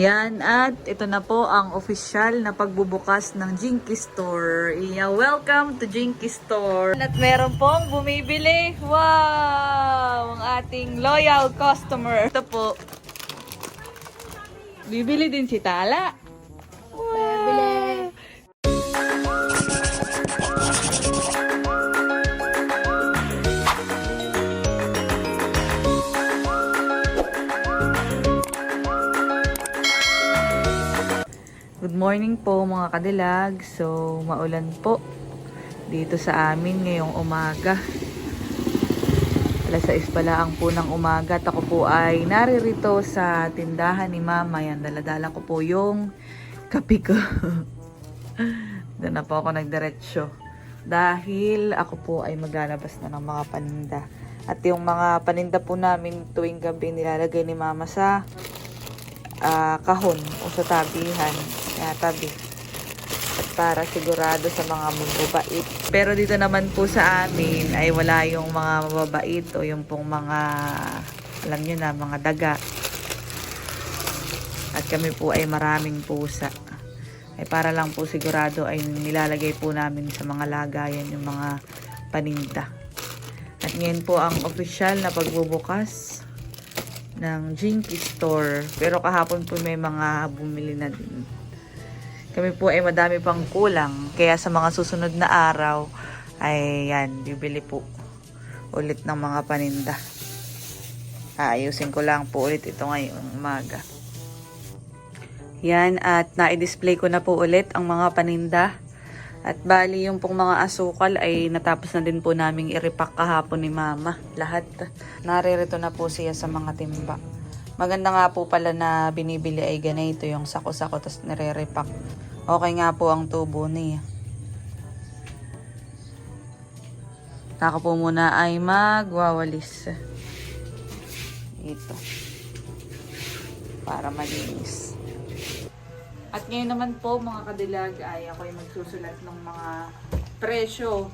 Yan, at ito na po ang official na pagbubukas ng Jinky Store. Yeah, welcome to Jinky Store. At meron pong bumibili. Wow! Ang ating loyal customer. Ito po. Bibili din si Tala. Good morning po mga kadilag. So, maulan po dito sa amin ngayong umaga. Alas 6 pala ang po ng umaga at ako po ay naririto sa tindahan ni Mama. Yan, daladala ko po yung kape ko. Doon na po ako nagdiretsyo. Dahil ako po ay maglalabas na ng mga paninda. At yung mga paninda po namin tuwing gabi nilalagay ni Mama sa ah, kahon o sa tabihan. Kaya tabi. At para sigurado sa mga mababait. Pero dito naman po sa amin ay wala yung mga mababait o yung pong mga, alam nyo na, mga daga. At kami po ay maraming pusa. Ay para lang po sigurado ay nilalagay po namin sa mga lagayan yung mga paninda. At ngayon po ang official na pagbubukas ng Jinky Store. Pero kahapon po may mga bumili na din. Kami po ay madami pang kulang. Kaya sa mga susunod na araw, ay yan, bibili po ulit ng mga paninda. Aayusin ko lang po ulit ito ngayong umaga. Yan, at na-display ko na po ulit ang mga paninda. At bali yung pong mga asukal ay natapos na din po naming i-repack kahapon ni mama. Lahat. Naririto na po siya sa mga timba. Maganda nga po pala na binibili ay ganito yung sako-sako tapos nire-repack. Okay nga po ang tubo niya. Ako po muna ay magwawalis. Ito. Para malinis. At ngayon naman po mga kadilag ay ako ay magsusulat ng mga presyo.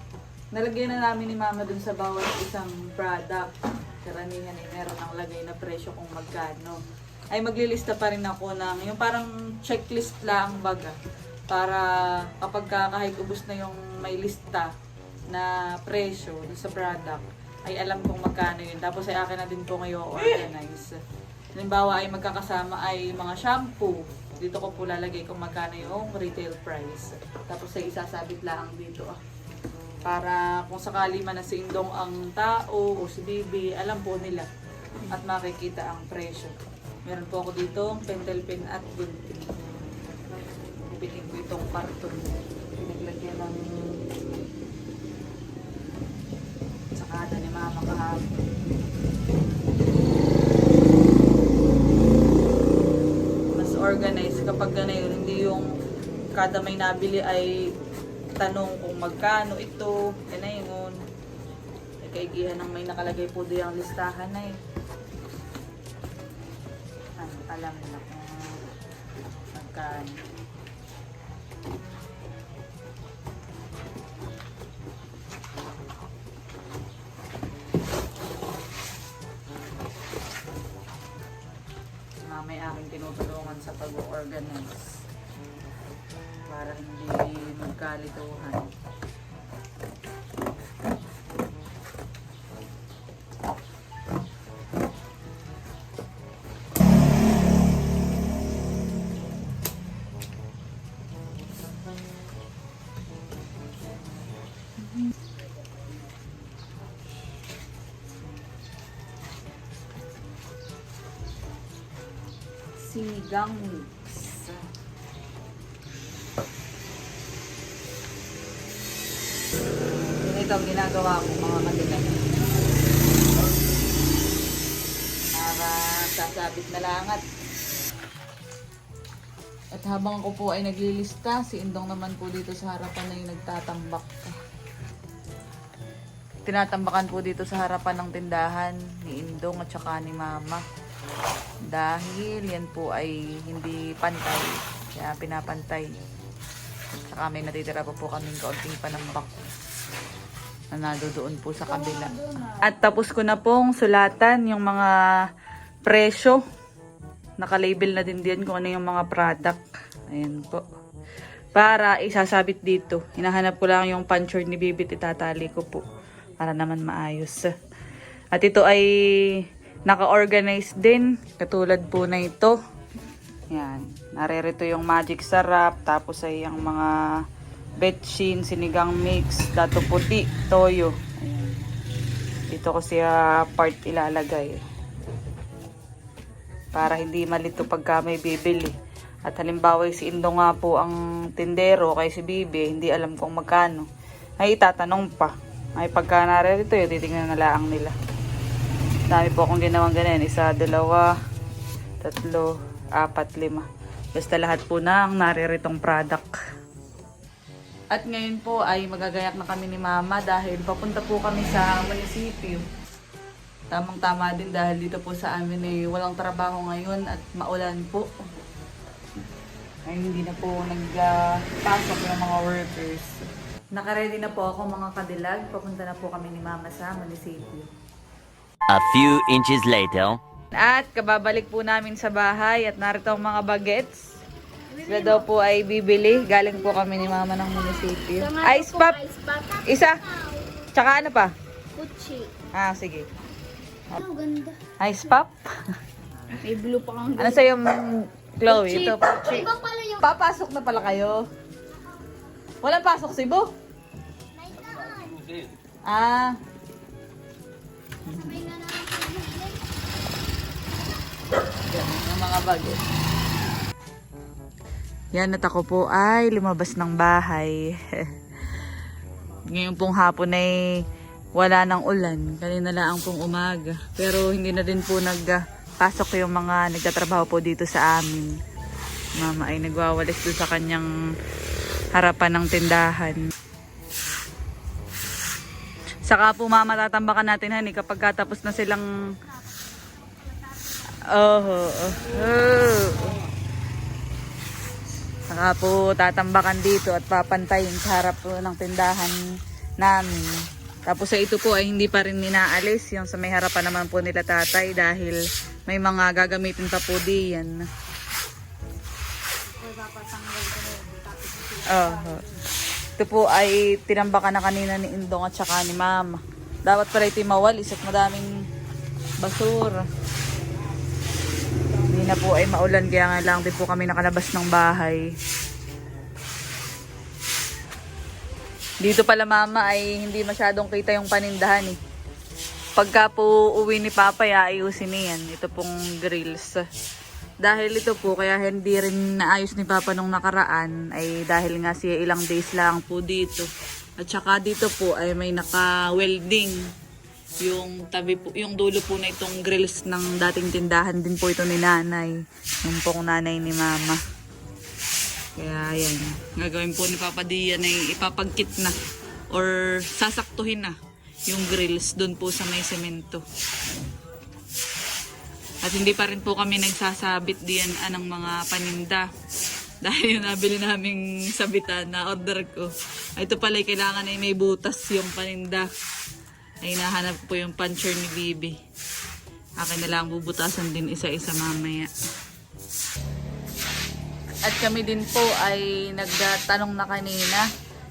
Nalagyan na namin ni mama dun sa bawat isang product. Karamihan ay meron ang lagay na presyo kung magkano. Ay maglilista pa rin ako ng yung parang checklist lang baga. Para kapag ka- kahit ubos na yung may lista na presyo sa product, ay alam kung magkano yun. Tapos ay akin na din po ngayon organize. Halimbawa ay magkakasama ay mga shampoo. Dito ko po lalagay kung magkano yung retail price. Tapos ay isasabit lang dito. ah. Para kung sakali man na si Indong ang tao o si Bibi, alam po nila at makikita ang presyo. Meron po ako dito pentel pen at gunting. Piling ko itong karton. Pinaglagyan ng sakada ni Mama kahapon. mas organized kapag gano'n, hindi yung kada may nabili ay tanong kung magkano ito, yan na yun. Ay kaigihan ng may nakalagay po doon ang listahan na eh. Ano, alam na kung magkano. Mamay aking tinutulungan sa pag-organize para hindi magkalituhan. Sinigang ang ginagawa ko mga kadilag. Para sasabit na lang at habang ako po ay naglilista, si Indong naman po dito sa harapan na yung nagtatambak. Tinatambakan po dito sa harapan ng tindahan ni Indong at saka ni Mama. Dahil yan po ay hindi pantay. Kaya pinapantay. Saka may natitira pa po kaming kaunting panambak na nadodoon po sa kabila. At tapos ko na pong sulatan yung mga presyo Naka-label na din diyan kung ano yung mga product. Ayan po. Para isasabit dito. Hinahanap ko lang yung puncher ni Bibit. Itatali ko po. Para naman maayos. At ito ay naka-organize din. Katulad po na ito. Yan. Naririto yung magic sarap. Tapos ay yung mga betchin, sinigang mix, dato puti, toyo. Ayan. Dito ko siya part ilalagay. Para hindi malito pagka may bibili. At halimbawa si Indo nga po ang tindero kay si Bibi, hindi alam kung magkano. Ay itatanong pa. Ay pagka naririto yun, titignan na laang nila. Dami po akong ginawang ganyan. Isa, dalawa, tatlo, apat, lima. Basta lahat po na ang nariritong product. At ngayon po ay magagayak na kami ni Mama dahil papunta po kami sa munisipyo. Tamang-tama din dahil dito po sa amin ay walang trabaho ngayon at maulan po. Ay hindi na po nagpasok ng mga workers. Nakaready na po ako mga kadilag. Papunta na po kami ni Mama sa munisipyo. A few inches later. At kababalik po namin sa bahay at narito ang mga bagets. Sila daw po ay bibili. Galing po kami ni Mama ng munisipyo. Ice pop! Isa! Tsaka ano pa? Gucci. Ah, sige. Ang ganda. Ice pop? May blue pa kang Ano sa'yo, Chloe? Ito, Puchi. Iba pala yung Papasok na pala kayo. Walang pasok si Bo? Ah, na. Ganun yung mga bagay. Yan at ako po ay lumabas ng bahay. Ngayon pong hapon ay wala ng ulan. Kanina lang pong umaga. Pero hindi na din po nagpasok yung mga nagtatrabaho po dito sa amin. Mama ay nagwawalis doon sa kanyang harapan ng tindahan. Saka po mama tatambakan natin hani kapag katapos na silang Oh, oh, oh. Saka po tatambakan dito at papantayin sa harap po ng tindahan namin. Tapos sa ito po ay hindi pa rin ninaalis. Yung sa may harapan naman po nila tatay dahil may mga gagamitin pa po diyan. Oh, ito po ay tinambakan na kanina ni Indong at saka ni Mama. Dapat pala ito mawalis at madaming basura. Hindi na po ay maulan kaya nga lang din po kami nakalabas ng bahay. Dito pala mama ay hindi masyadong kita yung panindahan eh. Pagka po uwi ni Papa, ay ayusin niyan. Ito pong grills. Dahil ito po, kaya hindi rin naayos ni Papa nung nakaraan, ay dahil nga siya ilang days lang po dito. At saka dito po ay may naka-welding. Yung tabi po, yung dulo po na itong grills ng dating tindahan din po ito ni nanay. Yung pong nanay ni mama. Kaya yan. Gagawin po ni Papa Dian ay ipapagkit na or sasaktuhin na yung grills doon po sa may semento. At hindi pa rin po kami nagsasabit diyan anang mga paninda. Dahil yung nabili naming sabitan na order ko. Ito pala kailangan ay may butas yung paninda. Ay nahanap po yung puncher ni Bibi. Akin na lang bubutasan din isa-isa mamaya. At kami din po ay nagtanong na kanina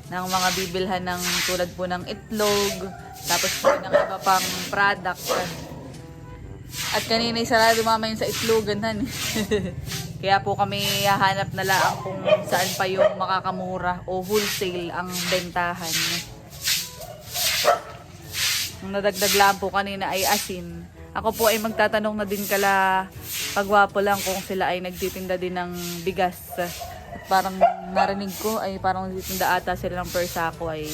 ng mga bibilhan ng tulad po ng itlog, tapos po ng iba pang product. At kanina ay sarado mama yun sa itlogan han. Kaya po kami hahanap na lang kung saan pa yung makakamura o wholesale ang bentahan. Ang nadagdag lang po kanina ay asin. Ako po ay magtatanong na din kala pagwapo lang kung sila ay nagtitinda din ng bigas. At parang narinig ko ay parang nagtitinda ata sila ng per sako ay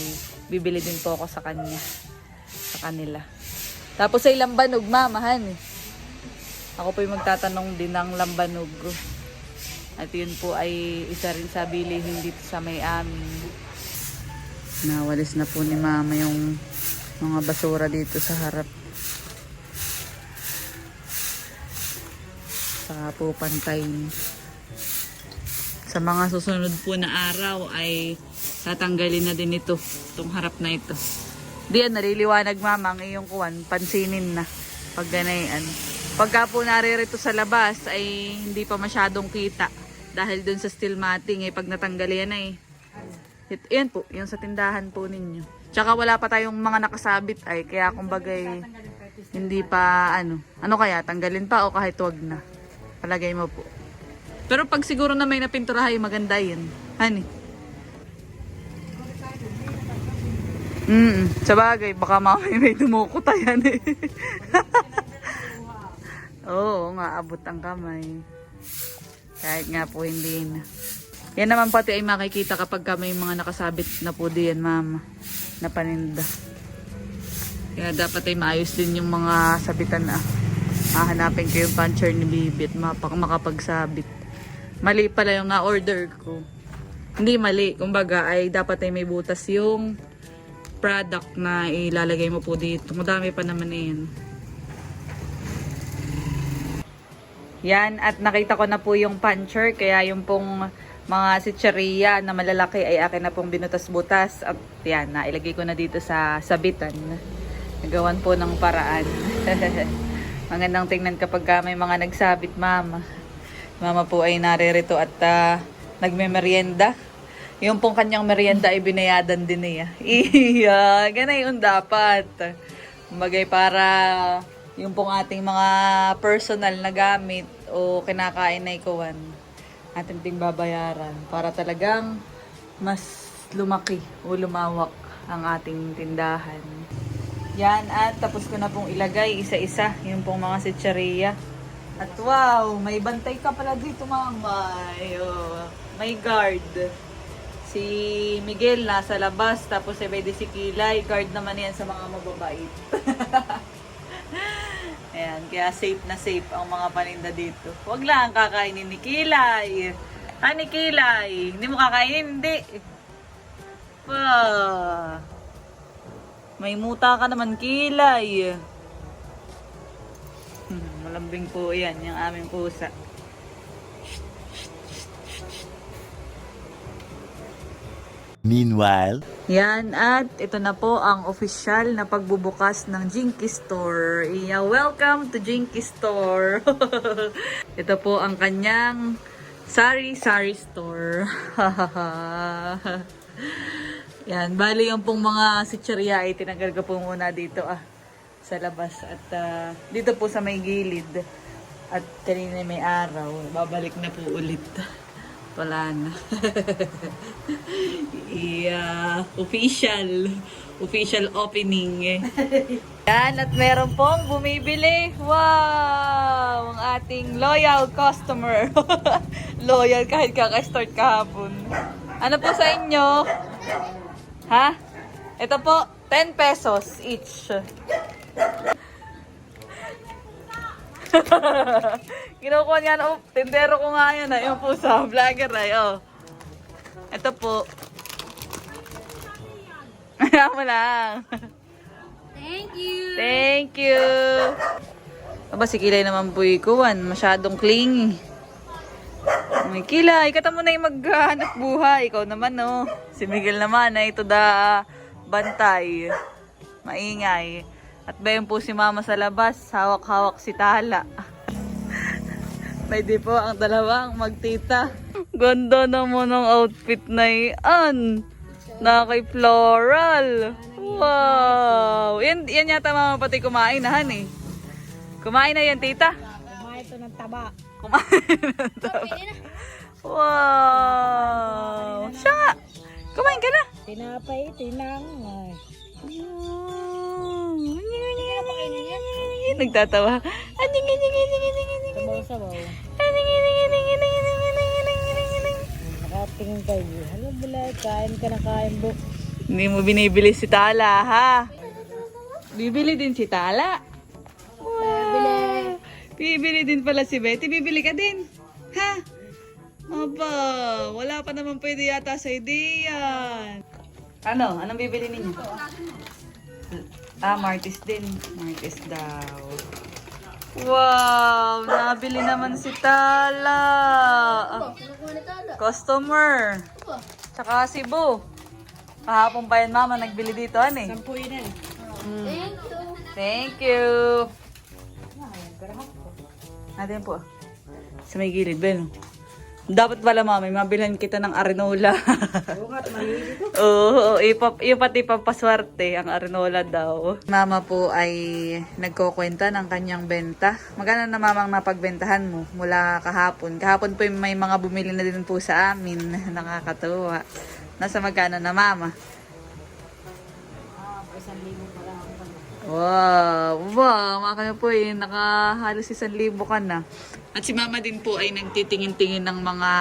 bibili din po ako sa kanya. Sa kanila. Tapos ay lambanog, mamahan eh. Ako po ay magtatanong din ng lambanog. At yun po ay isa rin sa bilihin dito sa may amin. Nawalis na po ni mama yung mga basura dito sa harap. Saka po pantayin. Sa mga susunod po na araw ay tatanggalin na din ito. Itong harap na ito. Diyan, naliliwanag mama ang iyong kuwan. Pansinin na. Pag ganayan. Pagka po naririto sa labas ay hindi pa masyadong kita. Dahil dun sa steel matting eh, pag natanggal yan ay. Yan po, yung sa tindahan po ninyo. Tsaka wala pa tayong mga nakasabit ay, kaya kumbagay hindi pa ano. Ano kaya, tanggalin pa o kahit wag na. Palagay mo po. Pero pag siguro na may napinturahay, maganda yun. Hani? Mm, sa bagay, baka mamay may dumukuta yan eh. Oo nga, abot ang kamay. Kahit nga po hindi na. Yan naman pati ay makikita kapag ka may mga nakasabit na po diyan, mama. Na paninda. Kaya dapat ay maayos din yung mga sabitan na. Hahanapin ko yung puncher ni Bibi at mapak makapagsabit. Mali pala yung na-order ko. Hindi mali. Kumbaga ay dapat ay may butas yung product na ilalagay mo po dito. Madami pa naman eh yan. Yan, at nakita ko na po yung puncher, kaya yung pong mga sitcheria na malalaki ay akin na pong binutas-butas. At yan, nailagay ko na dito sa sabitan. Nagawan po ng paraan. Magandang tingnan kapag ka may mga nagsabit, mama. Mama po ay naririto at ah, nagme-merienda. Yung pong kanyang merienda ay binayadan din niya. Iya, ganun yung dapat. Kumagay para yung pong ating mga personal na gamit o kinakain na ikuan ating ting babayaran para talagang mas lumaki o lumawak ang ating tindahan. Yan at tapos ko na pong ilagay isa-isa yung pong mga sitsaria. At wow, may bantay ka pala dito mama. Oh, may guard. Si Miguel nasa labas tapos si Bede si Kilay. Guard naman yan sa mga mababait. Ayan, kaya safe na safe ang mga paninda dito. Huwag lang kakainin ni Kilay. Ah, ni Kilay. Hindi mo kakainin? Hindi. Pa. May muta ka naman, Kilay. Hmm, malambing po yan, yung aming pusa. Meanwhile, Yan, at ito na po ang official na pagbubukas ng Jinky Store. Yeah, welcome to Jinky Store. ito po ang kanyang Sari Sari Store. Yan, bali yung pong mga sitcheria ay tinanggal ko po muna dito ah, sa labas. At ah, dito po sa may gilid. At kanina may araw, babalik na po ulit. Wala na. yeah, official. Official opening. Yan, at meron pong bumibili. Wow! Ang ating loyal customer. loyal kahit kaka-start kahapon. Ano po sa inyo? Ha? Ito po, 10 pesos each. Kinukuha na, oh, tindero ko nga yan, ay, yung pusa, vlogger ay, oh. Ito po. Kaya mo lang. Thank you. Thank you. Aba, si Kilay naman po ikuan. Masyadong clingy. Ay, Kilay, kata mo na yung maghanap buhay. Ikaw naman, no. Si Miguel naman, ay ito da bantay. Maingay. At bayan po si mama sa labas, hawak-hawak si Tala. Pwede po ang dalawang magtita. Ganda naman ang outfit na iyan. Na kay floral. Wow! Yan, yan yata mama pati kumain na, han eh. Kumain na yan, tita. Kumain ito ng taba. Kumain na daw. Wow! Siya. Kumain ka na. Tinapay, tinang. Nagtatawa. Sabaw-sabaw. Nakatingin kayo. Hala, bulay. Kain ka na kain, buk. Hindi mo binibili si Tala, ha? Bibili din si Tala. Wow. Bibili din pala si Betty. Bibili ka din. Ha? Aba, wala pa naman pwede yata sa ideya. Ano? Anong bibili ninyo? Ah, Martis din. Martis daw. Wow! Nabili naman si Tala. Ah, Customer. Tsaka si Bo. Kahapon pa yan, mama, nagbili dito, ano eh. Sampu yun eh. Mm. Thank you. Atin po. Sa may gilid, Ben. Dapat pala mami, mabilhan kita ng arenola. Oo nga, mahilig ito. Oo, ipa, yung pati pampaswerte ang arenola daw. Mama po ay nagkukwenta ng kanyang benta. Magkano na mamang napagbentahan mo mula kahapon? Kahapon po may mga bumili na din po sa amin. Nakakatuwa. Nasa magkano na mama? Ah, isang libo pa lang. Wow! Wow! Makakano po eh, nakahalos isang libo ka na. At si mama din po ay nagtitingin-tingin ng mga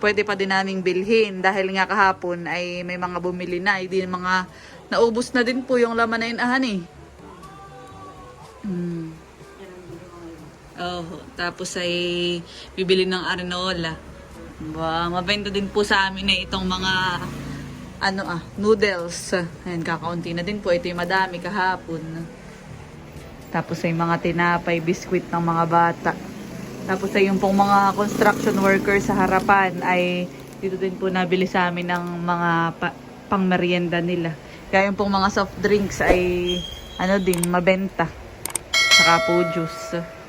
pwede pa din naming bilhin. Dahil nga kahapon ay may mga bumili na. Din mga naubos na din po yung laman na inahan eh. Mm. Oh, tapos ay bibili ng arenola. Ba, mabenta din po sa amin eh itong mga ano ah, noodles. Ayan, kakaunti na din po. Ito yung madami kahapon. Tapos ay mga tinapay, biskwit ng mga bata. Tapos ay yung pong mga construction workers sa harapan ay dito din po nabili sa amin ng mga pa- pang merienda nila. Kaya yung pong mga soft drinks ay ano din, mabenta. Saka po juice.